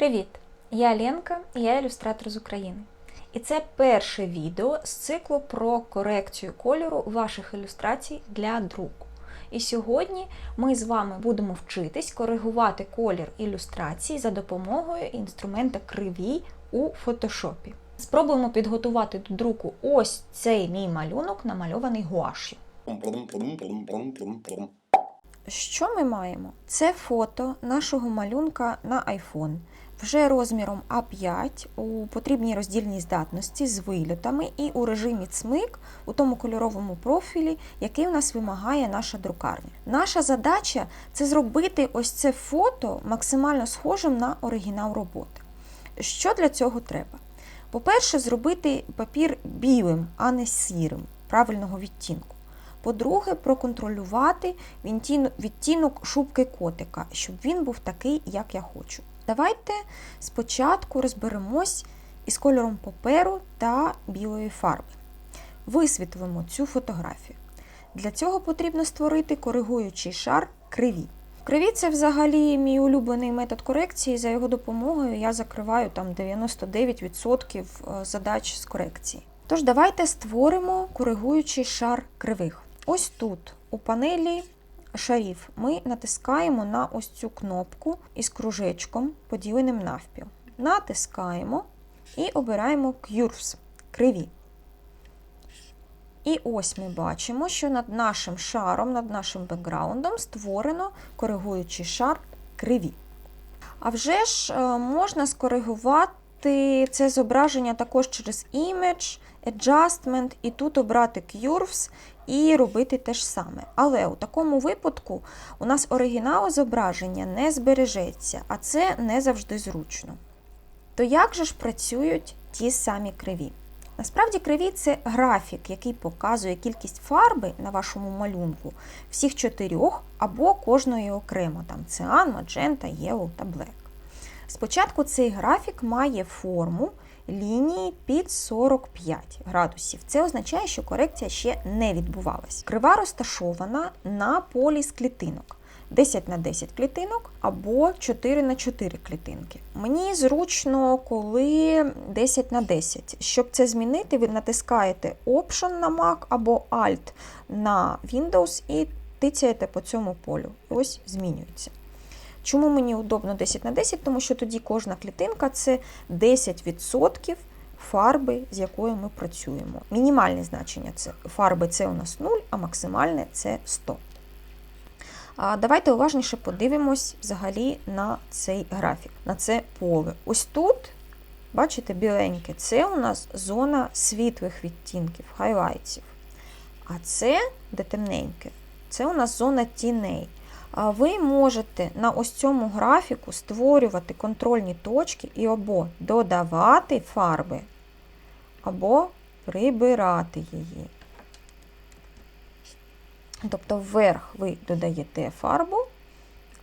Привіт! Я Ленка, я ілюстратор з України. І це перше відео з циклу про корекцію кольору ваших ілюстрацій для друку. І сьогодні ми з вами будемо вчитись коригувати колір ілюстрацій за допомогою інструмента кривій у фотошопі. Спробуємо підготувати до друку ось цей мій малюнок, намальований гуаш'ю. Що ми маємо? Це фото нашого малюнка на iPhone. Вже розміром А5 у потрібній роздільній здатності з вильотами і у режимі цмик у тому кольоровому профілі, який у нас вимагає наша друкарня. Наша задача це зробити ось це фото максимально схожим на оригінал роботи. Що для цього треба? По-перше, зробити папір білим, а не сірим, правильного відтінку. По-друге, проконтролювати відтінок- шубки котика, щоб він був такий, як я хочу. Давайте спочатку розберемось із кольором паперу та білої фарби. Висвітлимо цю фотографію. Для цього потрібно створити коригуючий шар криві. Криві це взагалі мій улюблений метод корекції. За його допомогою я закриваю там 99% задач з корекції. Тож давайте створимо коригуючий шар кривих. Ось тут у панелі шарів ми натискаємо на ось цю кнопку із кружечком, поділеним навпіл. Натискаємо і обираємо Curves криві. І ось ми бачимо, що над нашим шаром, над нашим бекграундом створено коригуючий шар криві. А вже ж е, можна скоригувати це зображення також через Image, Adjustment, і тут обрати Curves і робити те ж саме. Але у такому випадку у нас оригінал зображення не збережеться, а це не завжди зручно. То як же ж працюють ті самі криві? Насправді криві це графік, який показує кількість фарби на вашому малюнку всіх чотирьох або кожної окремо, там циан, маджента, єлоу та блек. Спочатку цей графік має форму лінії під 45 градусів. Це означає, що корекція ще не відбувалась. Крива розташована на полі з клітинок. 10 на 10 клітинок або 4 на 4 клітинки. Мені зручно, коли 10 на 10. Щоб це змінити, ви натискаєте Option на Mac або Alt на Windows і тицяєте по цьому полю. Ось змінюється. Чому мені удобно 10 на 10? Тому що тоді кожна клітинка це 10% фарби, з якою ми працюємо. Мінімальне значення це фарби це у нас 0, а максимальне це 100. А Давайте уважніше подивимось взагалі на цей графік, на це поле. Ось тут, бачите, біленьке, це у нас зона світлих відтінків, хайлайтів. А це, де темненьке, це у нас зона тіней. Ви можете на ось цьому графіку створювати контрольні точки і або додавати фарби, або прибирати її. Тобто вверх ви додаєте фарбу,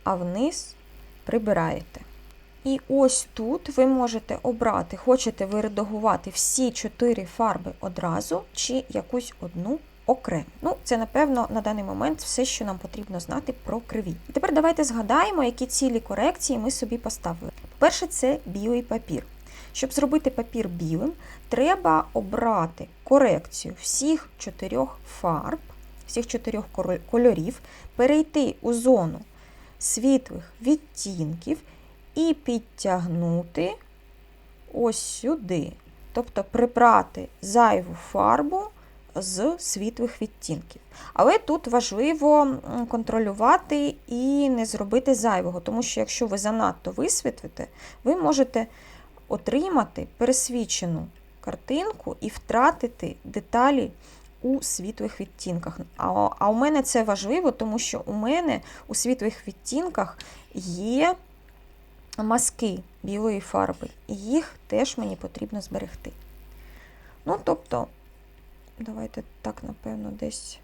а вниз прибираєте. І ось тут ви можете обрати, хочете ви редагувати всі чотири фарби одразу, чи якусь одну окремо. Ну, це, напевно, на даний момент все, що нам потрібно знати про криві. І тепер давайте згадаємо, які цілі корекції ми собі поставили. По-перше, це білий папір. Щоб зробити папір білим, треба обрати корекцію всіх чотирьох фарб, всіх чотирьох кольорів, перейти у зону світлих відтінків і підтягнути ось сюди. Тобто прибрати зайву фарбу з світлих відтінків. Але тут важливо контролювати і не зробити зайвого, тому що якщо ви занадто висвітлите, ви можете отримати пересвічену картинку і втратити деталі у світлих відтінках. А, а у мене це важливо, тому що у мене у світлих відтінках є маски білої фарби, і їх теж мені потрібно зберегти. Ну, тобто, давайте так, напевно, десь,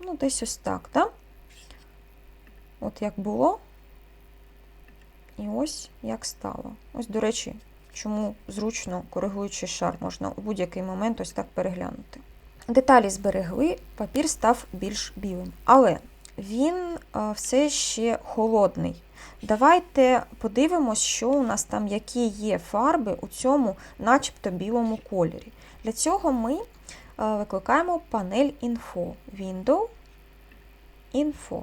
ну, десь ось так, так? От як було, і ось як стало. Ось, до речі, чому зручно коригуючий шар можна у будь-який момент ось так переглянути. Деталі зберегли, папір став більш білим. Але він е, все ще холодний. Давайте подивимось, що у нас там, які є фарби у цьому начебто білому кольорі. Для цього ми е, викликаємо панель Info. Window Info.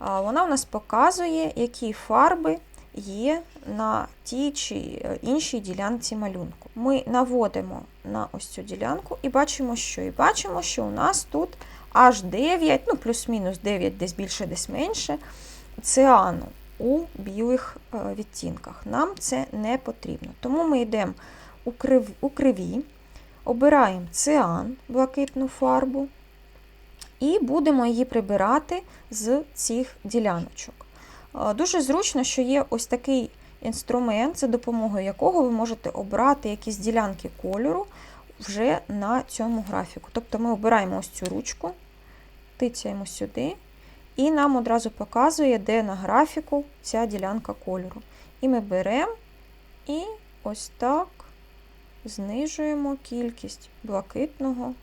Вона у нас показує, які фарби є на тій чи е, іншій ділянці малюнку. Ми наводимо на ось цю ділянку і бачимо, що і бачимо, що у нас тут аж 9, ну плюс-мінус 9, десь більше, десь менше, циану у білих е, відтінках. Нам це не потрібно. Тому ми йдемо у крив- у криві, обираємо циан, блакитну фарбу, і будемо її прибирати з цих діляночок. Е, Дуже зручно, що є ось такий інструмент, за допомогою якого ви можете обрати якісь ділянки кольору вже на цьому графіку. Тобто ми обираємо ось цю ручку, тицяємо сюди, і нам одразу показує, де на графіку ця ділянка кольору. І ми беремо і ось так знижуємо кількість блакитного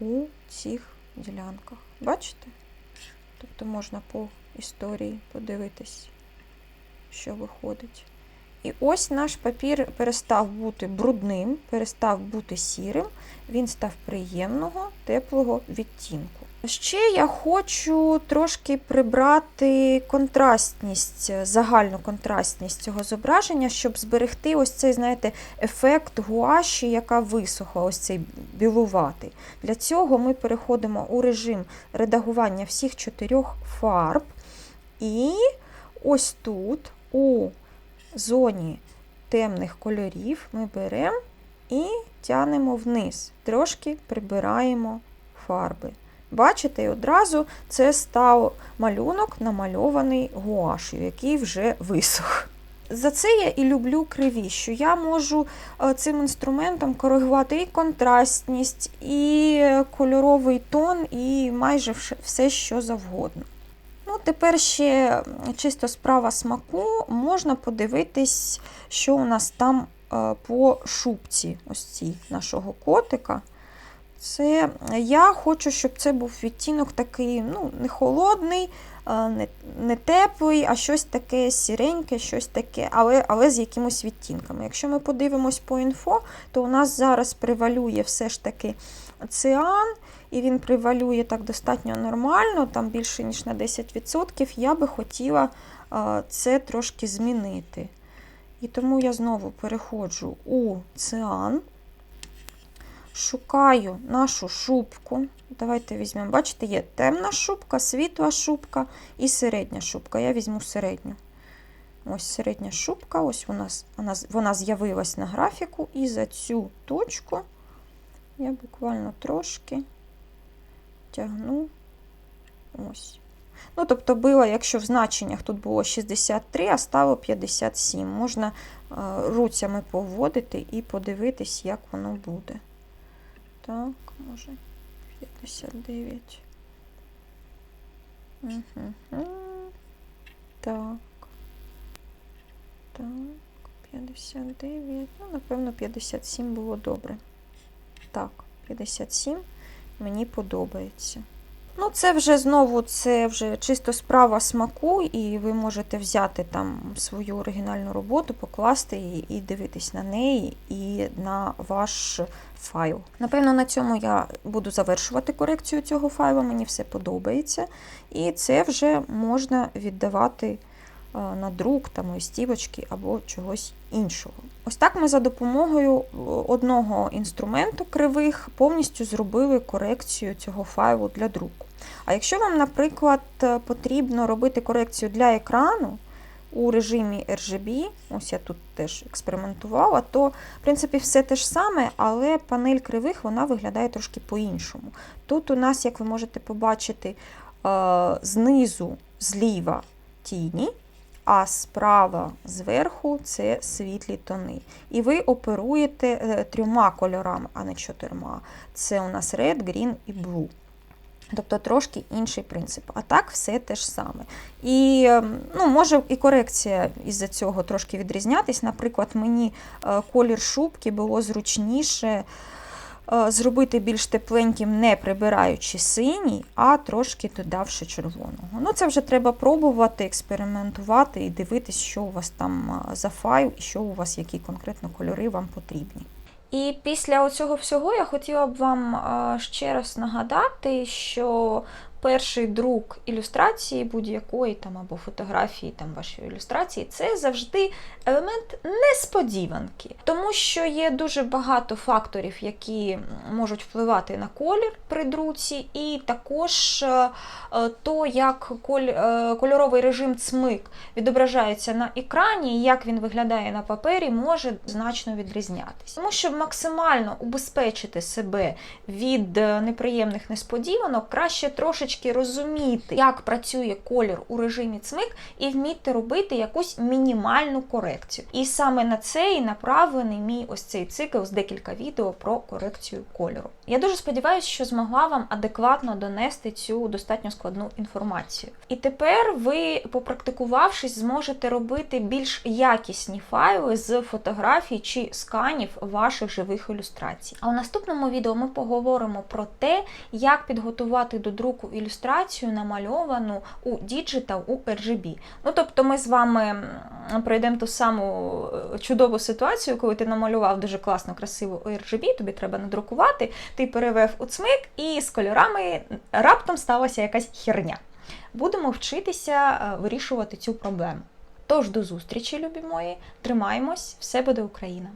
у цих ділянках. Бачите? Тобто можна по історії подивитись, що виходить. І ось наш папір перестав бути брудним, перестав бути сірим, він став приємного, теплого відтінку. Ще я хочу трошки прибрати контрастність, загальну контрастність цього зображення, щоб зберегти ось цей, знаєте, ефект гуаші, яка висохла, ось цей білуватий. Для цього ми переходимо у режим редагування всіх чотирьох фарб. І ось тут, у зоні темних кольорів, ми беремо і тянемо вниз, трошки прибираємо фарби. Бачите, одразу це став малюнок, намальований гуашю, який вже висох. За це я і люблю криві, що я можу е, цим інструментом коригувати і контрастність, і кольоровий тон, і майже все, що завгодно. Ну, тепер ще чисто справа смаку, можна подивитись, що у нас там е, по шубці ось цій нашого котика. Це я хочу, щоб це був відтінок такий, ну, не холодний, е, не, не теплий, а щось таке сіреньке, щось таке, але, але з якимось відтінками. Якщо ми подивимось по інфо, то у нас зараз превалює все ж таки циан, і він превалює так достатньо нормально, там більше ніж на 10%. Я би хотіла е, це трошки змінити. І тому я знову переходжу у циан. Шукаю нашу шубку. Давайте візьмемо, бачите, є темна шубка, світла шубка і середня шубка. Я візьму середню. Ось середня шубка, ось вона, вона, вона з'явилась на графіку, і за цю точку я буквально трошки тягну ось. Ну, тобто, було, якщо в значеннях тут було 63, а стало 57. Можна е, руцями поводити і подивитись, як воно буде. Так, може 59. Угу. Так. Так, 59. Ну, напевно, 57 було добре. Так, 57 мені подобається. Ну, це вже знову це вже чисто справа смаку, і ви можете взяти там свою оригінальну роботу, покласти її і дивитись на неї і на ваш файл. Напевно, на цьому я буду завершувати корекцію цього файлу, мені все подобається. І це вже можна віддавати е, на друк, там, листівочки або чогось іншого. Ось так ми за допомогою е, одного інструменту кривих повністю зробили корекцію цього файлу для друку. А якщо вам, наприклад, е, потрібно робити корекцію для екрану у режимі RGB, ось я тут теж експериментувала, то, в принципі, все те ж саме, але панель кривих вона виглядає трошки по-іншому. Тут у нас, як ви можете побачити, е, знизу зліва тіні, а справа зверху це світлі тони. І ви оперуєте е, трьома кольорами, а не чотирма. Це у нас red, green і blue. Тобто трошки інший принцип. А так все те ж саме. І ем, ну, може і корекція із-за цього трошки відрізнятись. Наприклад, мені е, колір шубки було зручніше зробити більш тепленьким, не прибираючи синій, а трошки додавши червоного. Ну, це вже треба пробувати, експериментувати і дивитись, що у вас там е, за файл і що у вас, які конкретно кольори вам потрібні. І після цього всього я хотіла б вам е, ще раз нагадати, що перший друк ілюстрації будь-якої там або фотографії там вашої ілюстрації це завжди елемент несподіванки, тому що є дуже багато факторів, які можуть впливати на колір при друці, і також е, е, то, як е, кольоровий режим цмик відображається на екрані, як він виглядає на папері, може значно відрізнятися. Тому щоб максимально убезпечити себе від неприємних несподіванок, краще трошечки розуміти, як працює колір у режимі цмик, і вміти робити якусь мінімальну корекцію. І саме на це і направлений мій ось цей цикл з декілька відео про корекцію кольору. Я дуже сподіваюся, що змогла вам адекватно донести цю достатньо складну інформацію. І тепер ви, попрактикувавшись, зможете робити більш якісні файли з фотографій чи сканів ваших живих ілюстрацій. А у наступному відео ми поговоримо про те, як підготувати до друку ілюстрацію намальовану у Digital, у RGB. Ну тобто, ми з вами пройдемо ту саму е, чудову ситуацію, коли ти намалював дуже класно, красиво у RGB, тобі треба надрукувати, ти перевев у цмик, і з кольорами раптом сталася якась херня. Будемо вчитися е, вирішувати цю проблему. Тож до зустрічі, любі мої, тримаємось, все буде Україна!